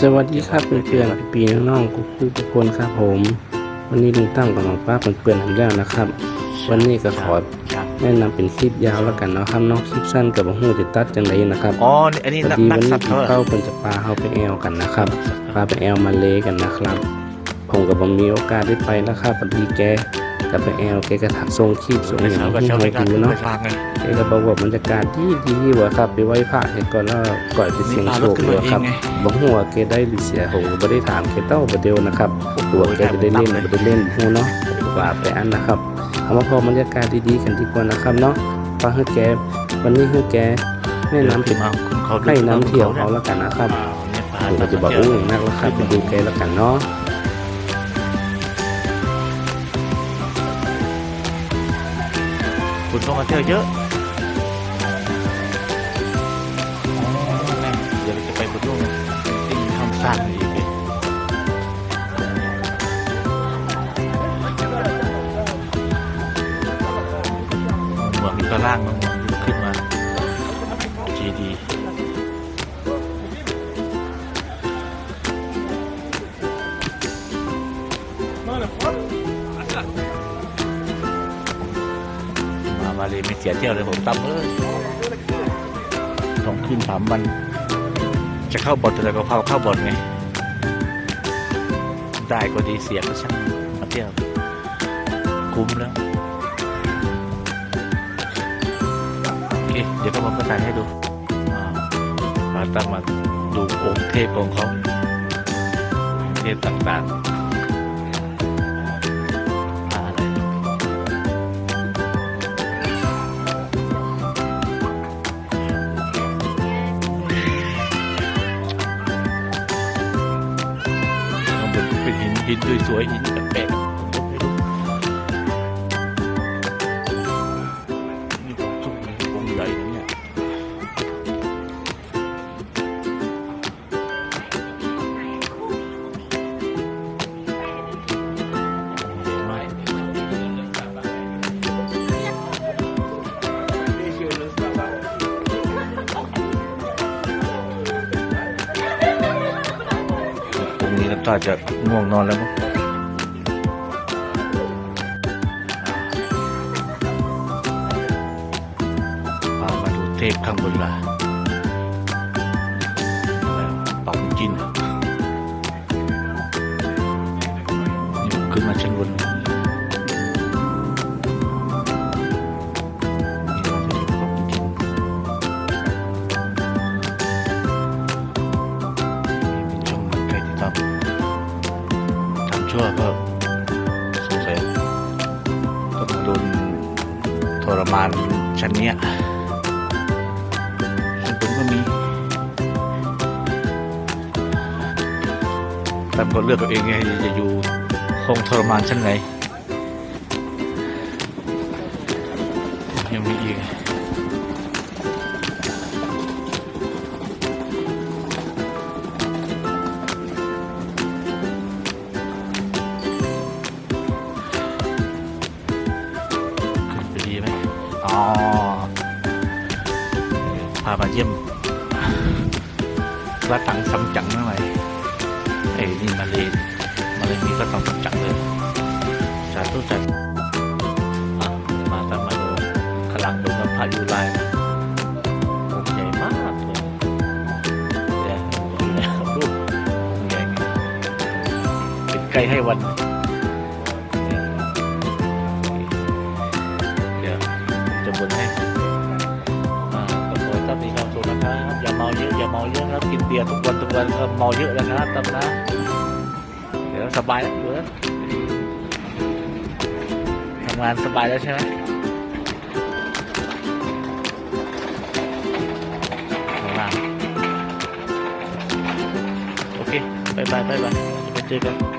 สวัสดีครับเพื่อนๆพี่ๆน้องๆทุกทุกคนครับผม วันนี้ลุงตั้มกับหมอป้าเพื่อนๆทำแล้วนะครับ วันนี้ก็ขอครับแนะนำเป็นคลิปยาวแล้วกันเนาะครับเน้องคลิปสั้นกับหูจะตัดจังไรนะครับอ๋อนี่อันนี้พอนักดีนัวักนสันี้ตว์พี่เขาเป้าเพิ่นจะพาเขาไปแอลกันนะครับพาไปแอลมาเลกันนะครับ ผมกับผมมีโอกาสได้ไปนะครับพอดีแก กับไปแอลแกก็ถักทรงคลิปทรงไปอย่างเช้าก็ที่เช้าเราไปกลางดูเนาะเนาะกลางไงแกก็บอกว่าบรรยากาศที่ดีว่ะครับไปไหว้พระเห็นก่อนแล้วก่อนไปเสียงโชคเลยครับบ่ฮู้ว่าแกได้หรือเสียผมก็บ่ได้ถามแกเต้าบ่เดียวนะครับตัวาแกจะได้เล่นบ่ได้เล่นฮู้เนาะว่าไปอันนะครับเอามาพอบรรยากาศดีๆกันดีกว่านะครับเนาะฟังให้แกวันนี้ให้แกแนะนำเป็นมาคุณเขาให้น้ำเที่ยวเขาแล้วกันนะครับผมก็จะบอกอู้อย่างนักแล้วครับไปดูแกแล้วกันเนาะ ลงมาเที่ยวเยอะเดี๋ยวเราจะไปบนนู่นตีทำสร้างอีกเลยเมืองนี้ก็ล่างมันขึ้นมา GD มามาเลยไม่เสียเที่ยวเลยผมตั้มเอ้ยสองคืนสามวัน จะเข้าบอลแต่ก็พาเข้าบอลไง ได้ก็ดีเสียก็ช่างมาเที่ยว คุ้มแล้วโอเคเดี๋ยวก็มาประสานให้ดูอ่ามาตั้งมาดูองค์เทพของเขาองค์เทพต่างๆ เป็นหินหิน ถ้าจะง่วงนอนแล้วมั้งพามาดูเทพข้างบนล่ะป่าจินอนี่ขึ้นมาชั้นบนนี่เรา ชั่วก็สงสัยต้องโดนทรมานชั้นเนี้ยชั้นบนก็มีแต่ก็เลือกตัวเองไงจะอยู่ห้องทรมานชั้นไหนยังมีอีก เยี่ยมพระตังซัมจังนั่นไงไอ้นี่มาเลยมาเลยมีพระตังซัมจังเลยสาธุจันอะมาตามมาดูพลังดวงกับพระยูไลองค์ใหญ่มากเลยเดี๋ยวดูแล้วรูปองค์ใหญ่ไงเป็นใกล้ให้วันเดี๋ยวจะบนให้ มาเยอะอย่าเมาเยอะครับกินเบียร์ทุกวันทุกวันก็เมาเยอะแล้วนะครับตั้มนะเดี๋ยวสบายแล้วอยู่แล้วทำงานสบายแล้วใช่ไหมข้างางโอเคบายบายบายบายไปเจอกัน